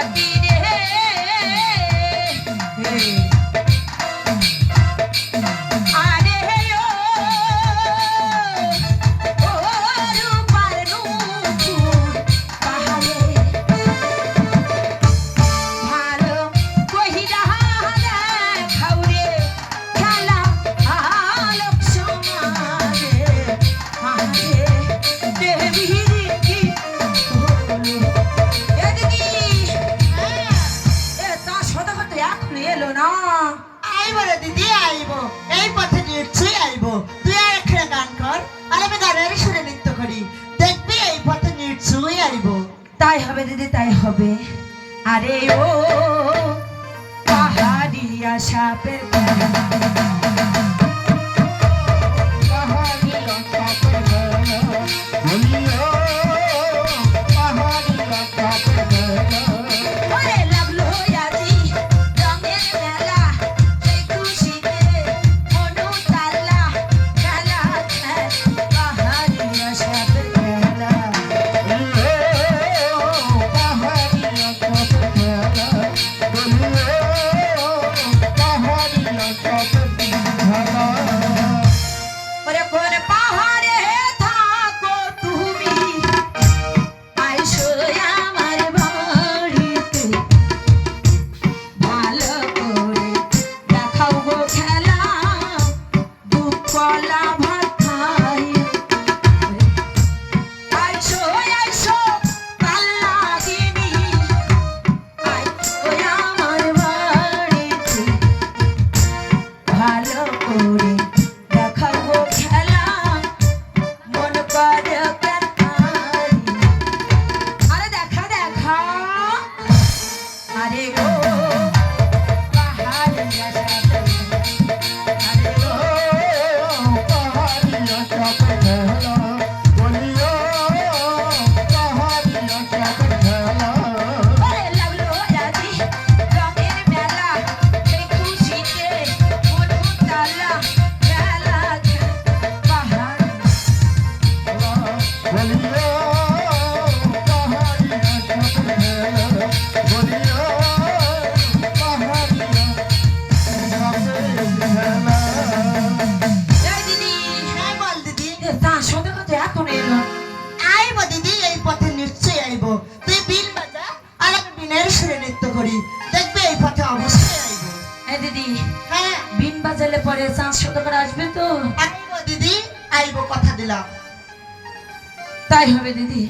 a ti. আইব দিদি, আইব। এই পথে নিশ্চয়ই আইব। তুই আর একটা গান কর, আর আমি গানের সুরে নৃত্য করি। দেখবি এই পথে নিশ্চয়ই আইব। তাই হবে দিদি, তাই হবে। আরে ও, পাহাড়ি সাপের খেলা। धर्म করি। দেখবে এই পথে অবশ্যই আইব। হ্যাঁ দিদি। হ্যাঁ। বিন বাজালে পরে চাঁদ শত করে আসবে তো। আইব দিদি। আইব কথা দিলাম। তাই হবে দিদি।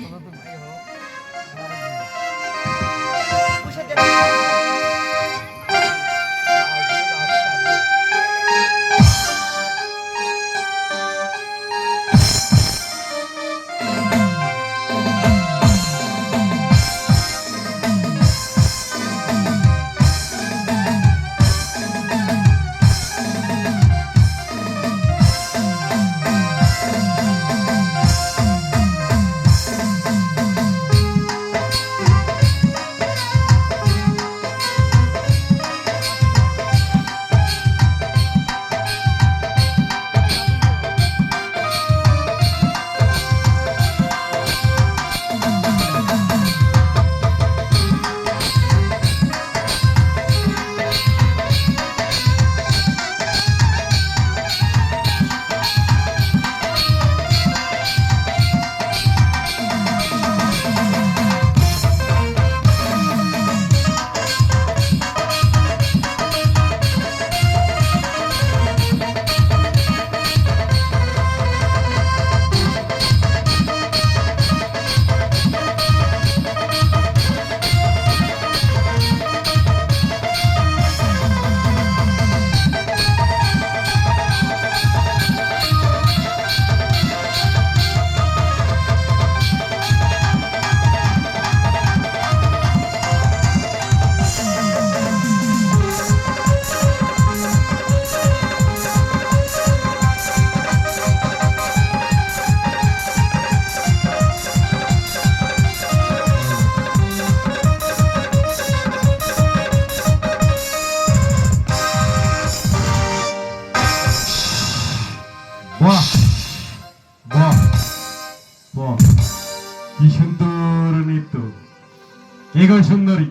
গো সুন্দরী,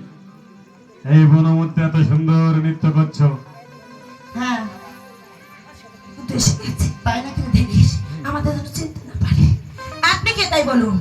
এই বনের মধ্যে এত সুন্দর নৃত্য করছ। হ্যাঁ। আমাদের চিনতে না পারে। আপনি কে তাই বলুন?